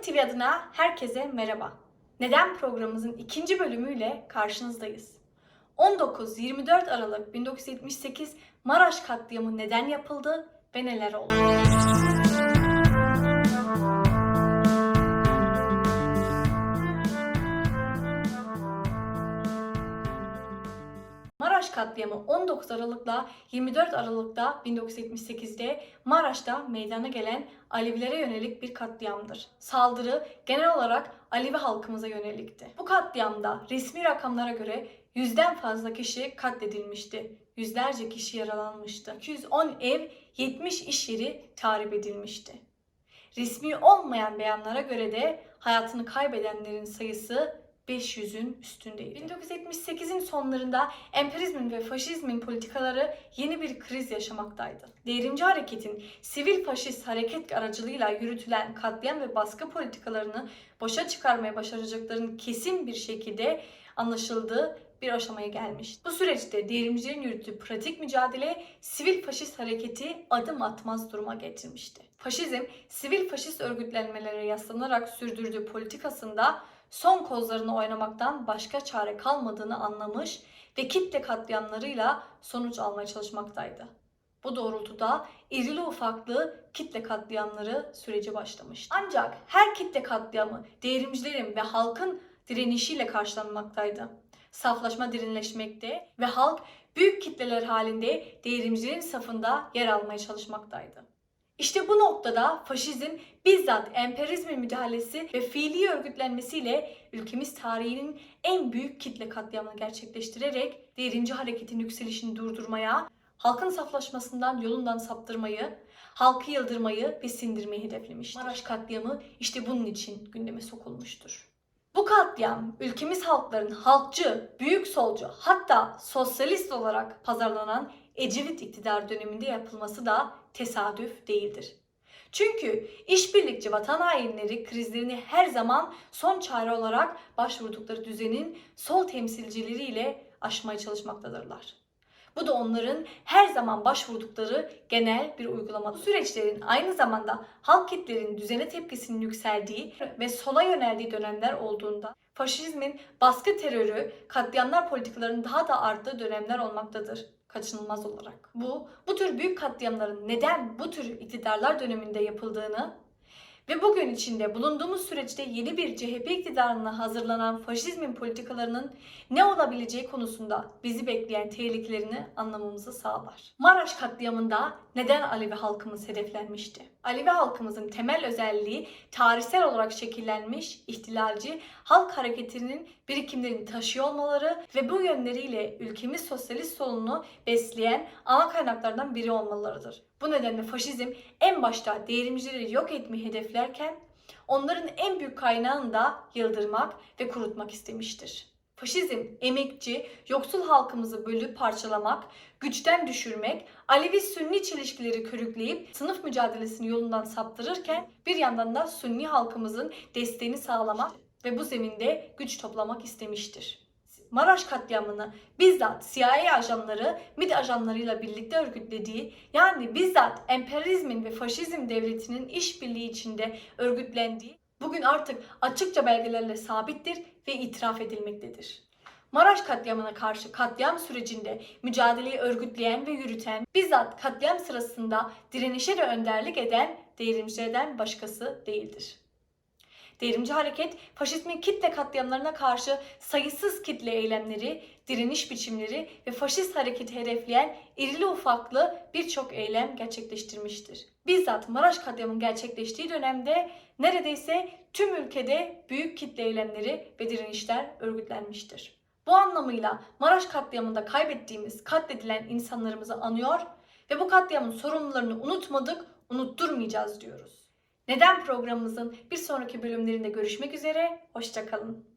Uyanık TV adına herkese merhaba. Neden programımızın ikinci bölümüyle karşınızdayız. 19-24 Aralık 1978 Maraş katliamı neden yapıldı ve neler oldu? Katliamı 19 Aralık'la 24 Aralık'ta 1978'de Maraş'ta meydana gelen Alevilere yönelik bir katliamdır. Saldırı genel olarak Alevi halkımıza yönelikti. Bu katliamda resmi rakamlara göre yüzden fazla kişi katledilmişti. Yüzlerce kişi yaralanmıştı. 210 ev, 70 iş yeri tahrip edilmişti. Resmi olmayan beyanlara göre de hayatını kaybedenlerin sayısı 500'ün üstündeydi. 1978'in sonlarında emperizmin ve faşizmin politikaları yeni bir kriz yaşamaktaydı. Devrimci hareketin sivil faşist hareket aracılığıyla yürütülen katliam ve baskı politikalarını boşa çıkarmaya başaracaklarının kesin bir şekilde anlaşıldığı bir aşamaya gelmişti. Bu süreçte devrimcilerin yürüttüğü pratik mücadele sivil faşist hareketi adım atmaz duruma getirmişti. Faşizm, sivil faşist örgütlenmelere yaslanarak sürdürdüğü politikasında son kozlarını oynamaktan başka çare kalmadığını anlamış ve kitle katliamlarıyla sonuç almaya çalışmaktaydı. Bu doğrultuda irili ufaklı kitle katliamları süreci başlamıştı. Ancak her kitle katliamı devrimcilerin ve halkın direnişiyle karşılanmaktaydı. Saflaşma derinleşmekte ve halk büyük kitleler halinde devrimcilerin safında yer almaya çalışmaktaydı. İşte bu noktada faşizm bizzat emperyalizmin müdahalesi ve fiili örgütlenmesiyle ülkemiz tarihinin en büyük kitle katliamını gerçekleştirerek devrimci hareketin yükselişini durdurmaya, halkın saflaşmasından yolundan saptırmayı, halkı yıldırmayı ve sindirmeyi hedeflemiştir. Maraş katliamı işte bunun için gündeme sokulmuştur. Bu katliam ülkemiz halkların halkçı, büyük solcu hatta sosyalist olarak pazarlanan Ecevit iktidar döneminde yapılması da tesadüf değildir. Çünkü işbirlikçi vatan hainleri krizlerini her zaman son çare olarak başvurdukları düzenin sol temsilcileriyle aşmaya çalışmaktadırlar. Bu da onların her zaman başvurdukları genel bir uygulama. Bu süreçlerin aynı zamanda halk kitlerin düzene tepkisinin yükseldiği ve sola yöneldiği dönemler olduğunda faşizmin baskı terörü, katliamlar politikalarının daha da arttığı dönemler olmaktadır kaçınılmaz olarak. Bu, bu tür büyük katliamların neden bu tür iktidarlar döneminde yapıldığını ve bugün içinde bulunduğumuz süreçte yeni bir CHP iktidarına hazırlanan faşizmin politikalarının ne olabileceği konusunda bizi bekleyen tehlikelerini anlamamızı sağlar. Maraş katliamında neden Alevi halkımız hedeflenmişti? Alevi halkımızın temel özelliği tarihsel olarak şekillenmiş ihtilalci halk hareketinin birikimlerini taşıyor olmaları ve bu yönleriyle ülkemiz sosyalist solunu besleyen ana kaynaklardan biri olmalarıdır. Bu nedenle faşizm en başta devrimcileri yok etmeyi hedeflerken onların en büyük kaynağını da yıldırmak ve kurutmak istemiştir. Faşizm, emekçi, yoksul halkımızı bölüp parçalamak, güçten düşürmek, Alevi-Sünni çelişkileri körükleyip sınıf mücadelesini yolundan saptırırken bir yandan da Sünni halkımızın desteğini sağlamak ve bu zeminde güç toplamak istemiştir. Maraş katliamını bizzat CIA ajanları, MİT ajanlarıyla birlikte örgütlediği, yani bizzat emperyalizmin ve faşizm devletinin işbirliği içinde örgütlendiği bugün artık açıkça belgelerle sabittir ve itiraf edilmektedir. Maraş katliamına karşı katliam sürecinde mücadeleyi örgütleyen ve yürüten, bizzat katliam sırasında direnişe de önderlik eden devrimcilerden başkası değildir. Devrimci hareket, faşizmin kitle katliamlarına karşı sayısız kitle eylemleri, direniş biçimleri ve faşist hareketi hedefleyen irili ufaklı birçok eylem gerçekleştirmiştir. Bizzat Maraş katliamının gerçekleştiği dönemde neredeyse tüm ülkede büyük kitle eylemleri ve direnişler örgütlenmiştir. Bu anlamıyla Maraş katliamında kaybettiğimiz, katledilen insanlarımızı anıyor ve bu katliamın sorumlularını unutmadık, unutturmayacağız diyoruz. Neden programımızın bir sonraki bölümlerinde görüşmek üzere, hoşçakalın.